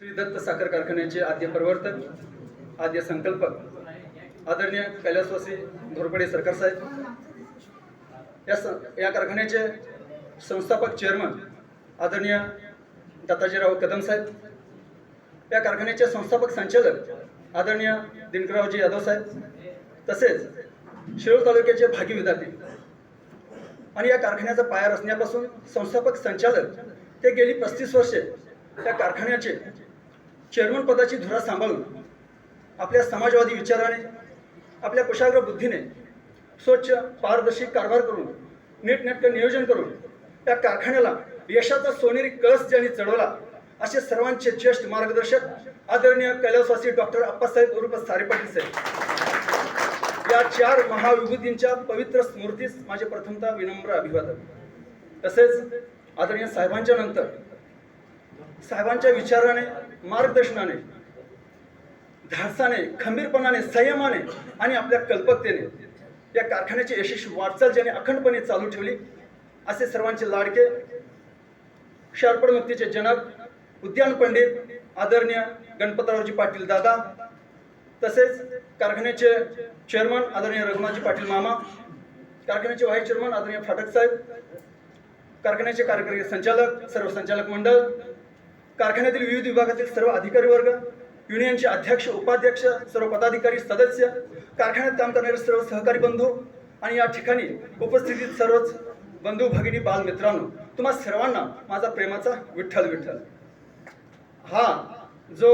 श्री दत्त साखर कारखान्याचे आद्य प्रवर्तक आद्य संकल्पक आदरणीय कैलासवासी घोरपडे सरकार साहेब या स या कारखान्याचे संस्थापक चेअरमन आदरणीय दत्ताजीराव कदम साहेब या कारखान्याचे संस्थापक संचालक आदरणीय दिनकररावजी यादव साहेब तसेच शिरोळ तालुक्याचे भागी विद्यार्थी आणि या कारखान्याचा पाया रचण्यापासून संस्थापक संचालक ते गेली पस्तीस वर्षे त्या कारखान्याचे चेअरमन पदाची धुरा सांभाळून आपल्या समाजवादी विचाराने आपल्या कुशाग्र बुद्धीने स्वच्छ पारदर्शी कारभार करून नीटनेटकं नियोजन करून त्या कारखान्याला यशाचा सोनेरी कळस ज्यांनी चढवला असे सर्वांचे ज्येष्ठ मार्गदर्शक आदरणीय कैलासवासी डॉक्टर अप्पासाहेब उर्फ सारे पाटील साहेब. या चार महाविभूतींच्या पवित्र स्मृतीस माझे प्रथमतः विनम्र अभिवादन. तसेच आदरणीय साहेबांच्या नंतर साहेबांच्या विचाराने मार्गदर्शनाने धाडसाने खंबीरपणाने संयमाने आणि आपल्या कल्पकतेने या कारखान्याची यशस्वी वाटचाल ज्याने अखंडपणे चालू ठेवली असे सर्वांचे लाडके शार्पड मुक्तीचे जनक उद्यान पंडित आदरणीय गणपतरावजी पाटील दादा तसेच कारखान्याचे चेअरमन आदरणीय रघुनाथजी पाटील मामा कारखान्याचे व्हाईस चेअरमन आदरणीय फाटक साहेब कारखान्याचे कार्यकारी संचालक सर्व संचालक मंडळ कारखान्यातील विविध विभागातील सर्व अधिकारी वर्ग युनियनचे अध्यक्ष उपाध्यक्ष सर्व पदाधिकारी सदस्य कारखान्यात काम करणारे सर्व सहकारी बंधू आणि या ठिकाणी उपस्थितीत सर्वच बंधू भगिनी बालमित्रांनो तुम्हा सर्वांना माझा प्रेमाचा विठ्ठल विठ्ठल. हा जो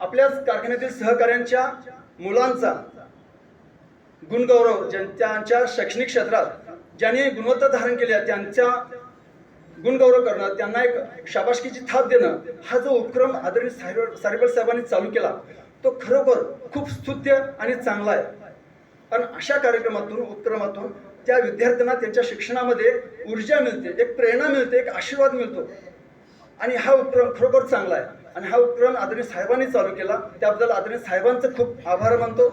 आपल्याच कारखान्यातील सहकाऱ्यांच्या मुलांचा गुणगौरव ज्यांच्या त्यांच्या शैक्षणिक क्षेत्रात ज्यांनी गुणवत्ता धारण केल्या त्यांच्या गुणगौरव करणं त्यांना एक शाबाशकीची थाप देणं हा जो उपक्रम आदरणीय साहेब सारेबल साहेबांनी चालू केला तो खरोखर खूप स्तुत्य आणि चांगला आहे. कारण अशा कार्यक्रमातून उपक्रमातून त्या विद्यार्थ्यांना त्यांच्या शिक्षणामध्ये ऊर्जा मिळते एक प्रेरणा मिळते एक आशीर्वाद मिळतो. आणि हा उपक्रम खरोखर चांगला आहे. आणि हा उपक्रम आदरणीय साहेबांनी चालू केला. त्याबद्दल आदरणीय साहेबांचं खूप आभार मानतो.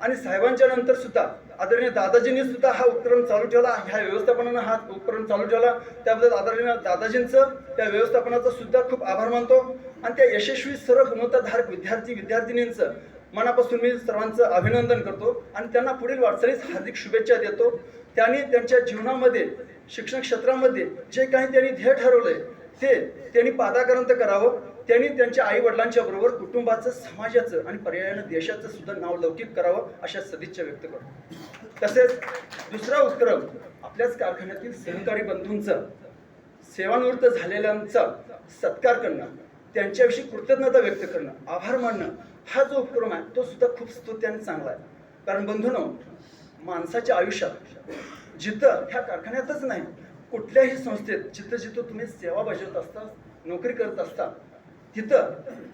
आणि साहेबांच्या नंतर सुद्धा आदरणीय दादाजींनी सुद्धा हा उपक्रम चालू ठेवला. ह्या व्यवस्थापनानं हा उपक्रम चालू ठेवला. त्याबद्दल आदरणीय दादाजींचं त्या व्यवस्थापनाचा सुद्धा खूप आभार मानतो. आणि त्या यशस्वी सर्व गुणवत्ताधारक विद्यार्थी विद्यार्थिनींचं मनापासून मी सर्वांचं अभिनंदन करतो. आणि त्यांना पुढील वाटचालीस हार्दिक शुभेच्छा देतो. त्यांनी त्यांच्या जीवनामध्ये शिक्षण क्षेत्रामध्ये जे काही त्यांनी ध्येय ठरवलंय ते त्यांनी पादाक्रांत करावं. त्यांनी त्यांच्या आई वडिलांच्या बरोबर कुटुंबाचं समाजाचं आणि पर्यायानं देशाचं सुद्धा नाव लौकिक करावं अशा सदिच्छा व्यक्त करतो. तसेच दुसरा उपक्रम आपल्याच कारखान्यातील सहकारी बंधूंचा सेवानिवृत्त झालेल्यांचा सत्कार करणं त्यांच्याविषयी कृतज्ञता व्यक्त करणं आभार मानणं हा जो उपक्रम आहे तो सुद्धा खूप स्तुत्य आणि चांगला आहे. कारण बंधूनो माणसाच्या आयुष्यात जिथं ह्या कारखान्यातच नाही कुठल्याही संस्थेत जिथं जिथं तुम्ही सेवा बजावत असता नोकरी करत असता तिथं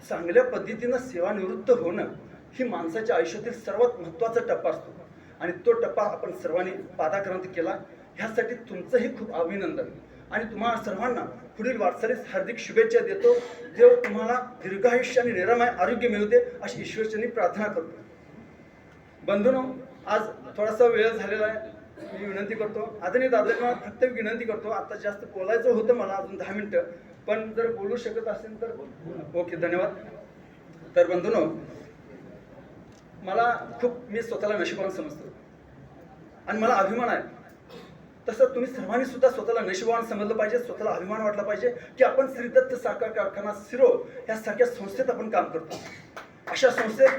चांगल्या पद्धतीनं सेवानिवृत्त होणं ही माणसाच्या आयुष्यातील सर्वात महत्त्वाचा टप्पा असतो. आणि तो टप्पा आपण सर्वांनी पादाक्रांत केला. ह्यासाठी तुमचंही खूप अभिनंदन. आणि तुम्हाला सर्वांना पुढील वाटचालीस हार्दिक शुभेच्छा देतो. देव तुम्हाला दीर्घायुष्य आणि निरामय आरोग्य मिळू दे अशी ईश्वरचनी प्रार्थना करतो. बंधूनो आज थोडासा वेळ झालेला आहे. मी विनंती करतो. आदरणीय दादांना फक्त विनंती करतो. आता जास्त बोलायचं होतं मला अजून दहा मिनटं. पण जर बोलू शकत असेल तर ओके धन्यवाद. तर बंधूनो मला खूप मी स्वतःला नशिबान समजतो. आणि मला अभिमान आहे. तसं तुम्ही सर्वांनी सुद्धा स्वतःला नशिबान समजलं पाहिजे स्वतःला अभिमान वाटला पाहिजे की आपण श्रीदत्त साखर कारखाना सिरो यासारख्या संस्थेत आपण काम करतो. अशा संस्थेत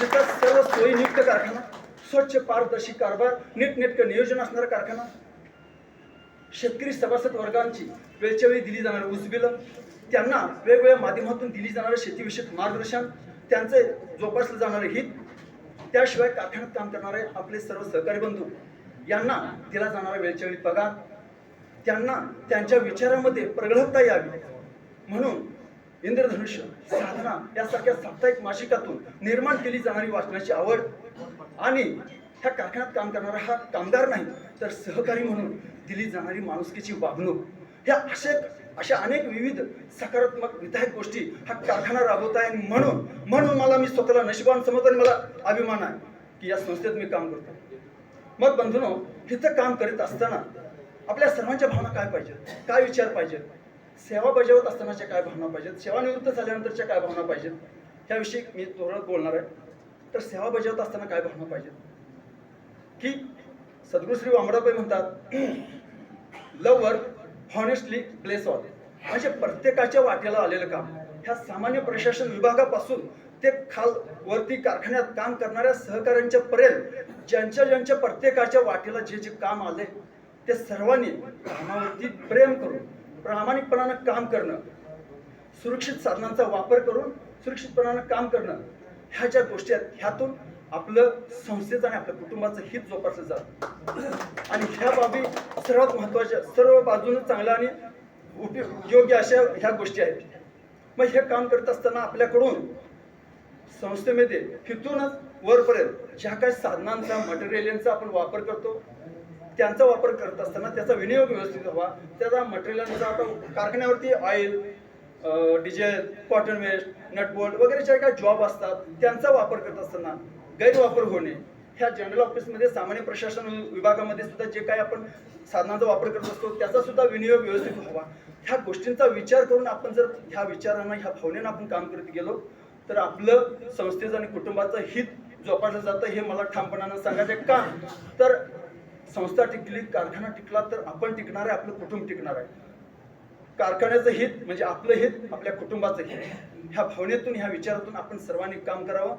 जिथं सर्व सोयीनियुक्त कारखाना स्वच्छ पारदर्शी कारभार नीटनेटकं नियोजन असणारा कारखाना शेतकरी सभासद वर्गांची वेळच्या वेळी दिली जाणारी ऊसबिलं. त्यांना वेगवेगळ्या माध्यमातून दिली जाणारं शेतीविषयक मार्गदर्शन त्यांचे जोपासलं जाणारे हित. त्याशिवाय कारखान्यात काम करणारे आपले सर्व सहकारी बंधू यांना दिला जाणारा वेळच्या वेळी पगार. त्यांना त्यांच्या विचारामध्ये प्रगल्भता यावी. म्हणून इंद्रधनुष्य साधना यासारख्या साप्ताहिक मासिकातून निर्माण केली जाणारी वाचनाची आवड आणि हा कारखान्यात काम करणारा हा कामगार नाही तर सहकारी म्हणून दिली जाणारी माणुसकीची वागणूक. ह्या अशा अशा अनेक विविध सकारात्मक विधायक गोष्टी हा कारखाना राबवत आहे आणि म्हणून म्हणून मला मी स्वतःला नशिबान समजतो आणि मला अभिमान आहे की या संस्थेत मी काम करतो. मग बंधूनो इथं काम करीत असताना आपल्या सर्वांच्या भावना काय पाहिजेत? काय विचार पाहिजेत? सेवा बजावत असतानाच्या काय भावना पाहिजेत? सेवानिवृत्त झाल्यानंतरच्या काय भावना पाहिजेत? ह्याविषयी मी थोडं बोलणार आहे. तर सेवा बजावत असताना काय भावना पाहिजेत? की सद्गुरू श्री वामडाबाई म्हणतात लवर हॉनेस्टली प्लेस ऑल म्हणजे प्रत्येकाच्या वाटेला आलेलं काम. ह्या सामान्य प्रशासन विभागापासून ते खाल वरती कारखान्यात काम करणाऱ्या सहकाऱ्यांच्या पर्यंत ज्यांच्या ज्यांच्या प्रत्येकाच्या वाटेला जे जे काम आले ते सर्वांनी कामावरती प्रेम करून प्रामाणिकपणानं काम करणं सुरक्षित साधनांचा वापर करून सुरक्षितपणानं काम करणं ह्या ज्या गोष्टी आहेत ह्यातून आपलं संस्थेचं आणि आपल्या कुटुंबाचं हित जोपासलं जात. आणि ह्या बाबी सर्वात महत्त्वाच्या सर्व बाजूने चांगल्या आणि उपयोग योग्य अशा ह्या गोष्टी आहेत. मग हे काम करत असताना आपल्याकडून संस्थेमध्ये तिथूनच वरपर्यंत ज्या काही साधनांचा मटेरियलचा आपण वापर करतो त्यांचा वापर करत असताना त्याचा विनियोग व्यवस्थित व्हावा. त्याचा मटेरियलचा आता कारखान्यावरती oil diesel cotton waste nut bolt वगैरे जे काही जॉब असतात त्यांचा वापर करत असताना गैरवापर होणे ह्या जनरल ऑफिसमध्ये सामान्य प्रशासन विभागामध्ये सुद्धा जे काही आपण साधनांचा वापर करत असतो त्याचा सुद्धा विनियोग व्यवस्थित व्हावा. ह्या गोष्टींचा विचार करून आपण जर ह्या विचारांना ह्या भावनेनं आपण काम करत गेलो तर आपलं संस्थेचं आणि कुटुंबाचं हित जोपासलं जातं हे मला ठामपणानं सांगायचं आहे. का? तर संस्था टिकली कारखाना टिकला तर आपण टिकणार आहे आपलं कुटुंब टिकणार आहे. कारखान्याचं हित म्हणजे आपलं हित आपल्या कुटुंबाचं हित. ह्या भावनेतून ह्या विचारातून आपण सर्वांनी काम करावं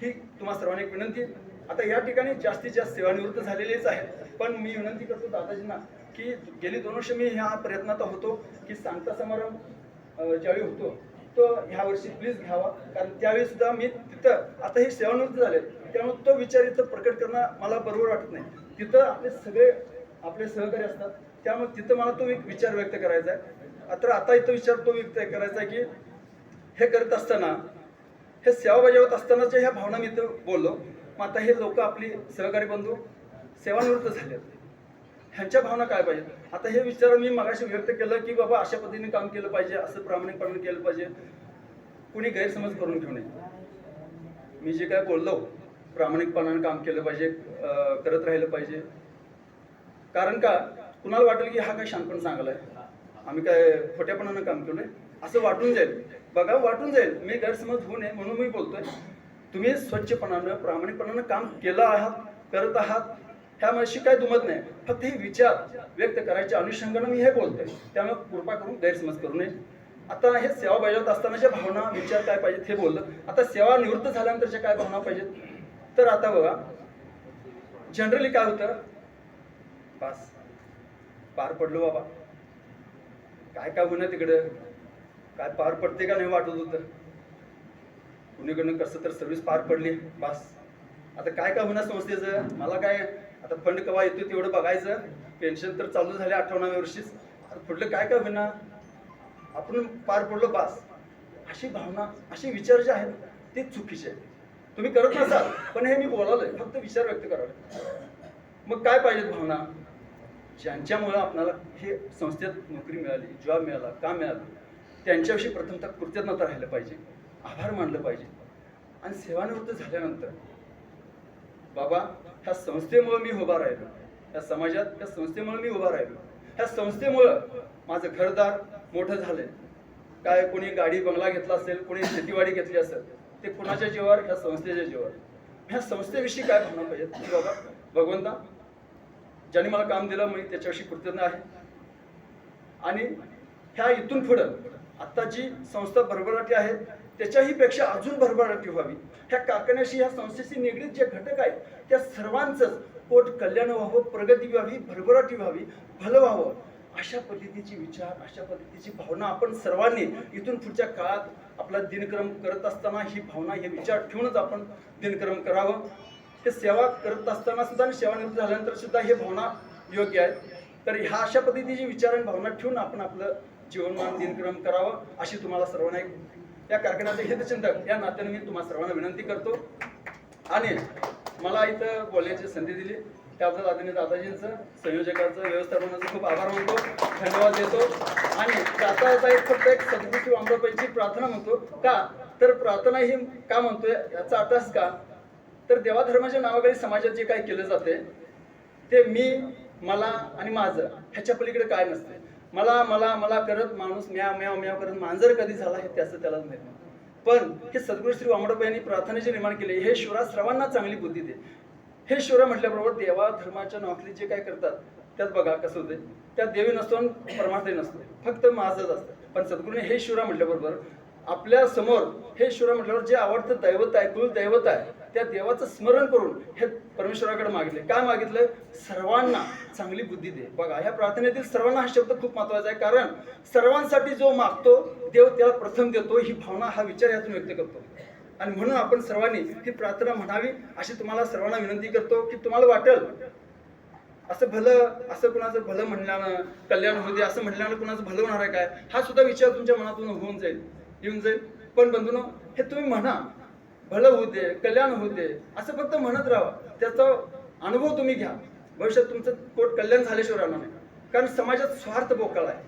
ही तुम्हा सर्वांनी विनंती. आता या ठिकाणी जास्तीत जास्त सेवानिवृत्त झालेलेच आहेत. पण मी विनंती करतो दादाजींना की गेली दोन वर्ष मी ह्या प्रयत्नात होतो की सांगता समारंभ ज्यावेळी होतो तो ह्या वर्षी प्लीज घ्यावा. कारण त्यावेळी सुद्धा मी तिथं आता हे सेवानिवृत्त झाले त्यामुळे तो विचार इथं प्रकट करणं मला बरोबर वाटत नाही. तिथं आपले सगळे आपले सहकारी असतात. त्यामुळे तिथं मला तो एक विचार व्यक्त करायचा आहे. तर आता इथं विचार तो व्यक्त करायचा आहे की हे करत असताना हे सेवा बजावत असतानाच्या ह्या भावना मी इथं बोललो. मग आता हे लोक आपली सहकारी बंधू सेवानिवृत्त झाले ह्यांच्या भावना काय पाहिजेत? आता हे विचार मी मगाशी व्यक्त केलं की बाबा अशा पद्धतीने काम केलं पाहिजे असं प्रामाणिकपणे केलं पाहिजे. कुणी गैरसमज करून घेऊ नये. मी जे काय बोललो प्रामाणिकपणाने काम केलं पाहिजे करत राहिलं पाहिजे. कारण का? कुणाला वाटेल की हा काय शानपण चांगला आहे आम्ही काय खोट्यापणानं काम केलंय असं वाटून जाईल. बघा वाटून जाईल. मी गैरसमज होऊ नये म्हणून मी बोलतोय. तुम्ही स्वच्छपणानं प्रामाणिकपणानं काम केलं आहात करत आहात. ह्यामध्ये काय दुमत नाही. फक्त हे विचार व्यक्त करायच्या अनुषंगानं मी हे बोलतोय. त्यामुळे कृपा करून गैरसमज करू नये. आता हे सेवा बजावत असतानाच्या भावना विचार काय पाहिजेत हे बोललं. आता सेवा निवृत्त झाल्यानंतरच्या काय भावना पाहिजेत? तर आता बघा. जनरली काय होतं? पास. पार पडलो बाबा. काय काय होणं तिकडं? काय पार पडते का नाही वाटत होतं? कुणीकडून कसं तर सर्व्हिस पार पडली बस. आता काय काय होणार संस्थेचं? मला काय आता फंड केव्हा येतो तेवढं बघायचं. पेन्शन तर चालू झाले अठ्ठावन्नाव्या वर्षीच. पुढलं काय काय होणार आपण पार पडलो बास. अशी भावना असे विचार जे आहेत ते चुकीचे आहेत. तुम्ही करत नसाल पण हे मी बोलावलंय फक्त विचार व्यक्त करावे मग काय पाहिजेत भावना? ज्यांच्यामुळं आपल्याला हे संस्थेत नोकरी मिळाली जॉब मिळाला काम मिळालं त्यांच्याविषयी प्रथमतः कृतज्ञता राहिलं पाहिजे. आभार मानलं पाहिजे. आणि सेवानिवृत्त झाल्यानंतर बाबा ह्या संस्थेमुळं मी उभा राहिलो. या समाजात त्या संस्थेमुळं मी उभा राहिलो. ह्या संस्थेमुळं माझं घरदार मोठं झालंय. काय कोणी गाडी बंगला घेतला असेल कोणी शेतीवाडी घेतली असेल ते कुणाच्या जीवावर? ह्या संस्थेच्या जीवावर. ह्या संस्थेविषयी काय म्हणणं पाहिजे बाबा भगवंता ज्याने मला काम दिलं मी त्याच्याविषयी कृतज्ञ आहे. आणि ह्या इथून पुढं आता जी संस्था भरभराटी आहे त्याच्याही पेक्षा अजून भरभराटी व्हावी. ह्या काकण्याशी ह्या संस्थेशी निगडीत जे घटक आहेत त्या सर्वांचंच पोट कल्याण व्हावं प्रगती व्हावी भरभराटी व्हावी भलं व्हावं अशा पद्धतीची विचार अशा पद्धतीची भावना आपण सर्वांनी इथून पुढच्या काळात आपला दिनक्रम करत असताना ही भावना हे विचार ठेवूनच आपण दिनक्रम करावं. ते सेवा करत असताना सुद्धा आणि सेवानिवृत्त झाल्यानंतर सुद्धा हे भावना योग्य आहेत. तर ह्या अशा पद्धतीची विचार आणि भावना ठेवून आपण आपलं जीवनमान दिनक्रम करावं अशी तुम्हाला सर्वांना एक या कारखान्याचे हितचिंतक या नात्याने मी तुम्हाला सर्वांना विनंती करतो. आणि मला इथं बोलण्याची संधी दिली. त्याबद्दल आदरणीय दादाजींचं संयोजकाचं व्यवस्थापनाचं खूप आभार मानतो. धन्यवाद देतो. आणि आता जाता एक फक्त एक सद्गुरू अमराबाईची प्रार्थना म्हणतो. का? तर प्रार्थना ही का म्हणतोय? याचा अर्थास का? तर देवाधर्माच्या नावाखाली समाजात जे काय केलं जाते ते मी मला आणि माझं ह्याच्या पलीकडे काय नसते मला मला मला करत माणूस म्याव म्याव म्याव करत मांजर कधी झाला हे त्याचं त्यालाच माहीत नाही. पण हे सद्गुरू श्री वामडप्पा यांनी प्रार्थनेचे निर्माण केले. हे शिवरा सर्वांना चांगली बुद्धी दे. हे शिवरा म्हटल्याबरोबर देवा धर्माच्या नोकरी जे काय करतात त्यात बघा कसं होते त्यात देवी नसतो आणि परमार्थही नसतो. फक्त माझंच असतं. पण सद्गुरूने हे शिवरा म्हटल्याबरोबर आपल्यासमोर हे शिवरा म्हटल्यावर जे आवडतं दैवत आहे कुल दैवत आहे त्या देवाचं स्मरण करून हे परमेश्वराकडे मागितले. काय मागितलं? सर्वांना चांगली बुद्धी दे. बघा ह्या प्रार्थनेतील सर्वांना हा शब्द खूप महत्त्वाचा आहे. कारण सर्वांसाठी जो मागतो देव त्याला प्रथम देतो ही भावना हा विचार यातून व्यक्त करतो. आणि म्हणून आपण सर्वांनी ही प्रार्थना म्हणावी अशी तुम्हाला सर्वांना विनंती करतो की तुम्हाला वाटेल असं भलं असं कुणाचं भलं म्हणल्यानं कल्याण होऊ दे असं म्हणल्यानं कुणाचं भलं होणार आहे काय? हा सुद्धा विचार तुमच्या मनातून होऊन जाईल येऊन जाईल. पण बंधून हे तुम्ही म्हणा भलं होऊ दे कल्याण होऊ दे असं फक्त म्हणत राहा. त्याचा अनुभव तुम्ही घ्या. भविष्यात तुमचं कोट कल्याण झाल्याशिवाय राहणार नाही. कारण समाजात स्वार्थ बोकाळ आहे.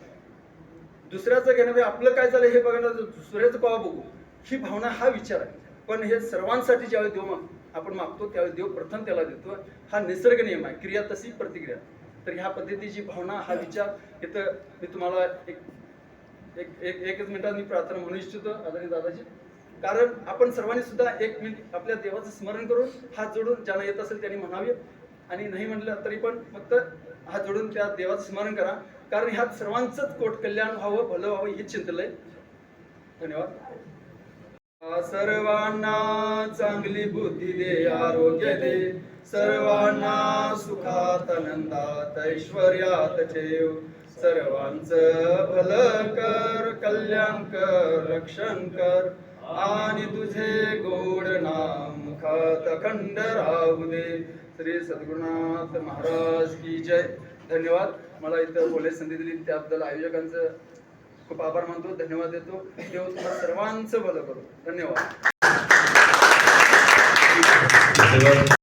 दुसऱ्याचं घेणं आपलं काय झालं हे बघणं दुसऱ्याचं पावा बघू. ही भावना हा विचार आहे. पण हे सर्वांसाठी ज्यावेळी देव माग आपण मागतो त्यावेळी देव प्रथम त्याला देतो. हा निसर्ग नियम आहे. क्रिया तशी प्रतिक्रिया. तर ह्या पद्धतीची भावना हा विचार इथं मी तुम्हाला एक एक एक एकच मिनिटात मी प्रार्थना म्हणू इच्छितो आदरणीय दादाजी. कारण आपण सर्वांनी सुद्धा एक मिनिट आपल्या देवाचं स्मरण करून हात जोडून ज्यांना येत असेल त्यांनी म्हणावे. आणि नाही म्हटलं तरी पण फक्त हात जोडून त्या देवाचं स्मरण करा. कारण ह्यात सर्वांचंच कोट कल्याण व्हावं भलं व्हावं हेच चिंतलंय धन्यवाद. सर्वांना चांगली बुद्धी दे आरोग्य दे. सर्वांना सुखात आनंदात ऐश्वर्यात ठेव. सर्वांचं भलं कर कल्याण कर रक्षण कर. आणि तुझे गोड नाम मुखात खंड राहू दे. श्री सद्गुरुनाथ महाराज की जय. धन्यवाद. मला इथं बोलायची संधी दिली. त्याबद्दल आयोजकांचं खूप आभार मानतो. धन्यवाद देतो. देव तुम्हाला सर्वांचं भलं करू. धन्यवाद.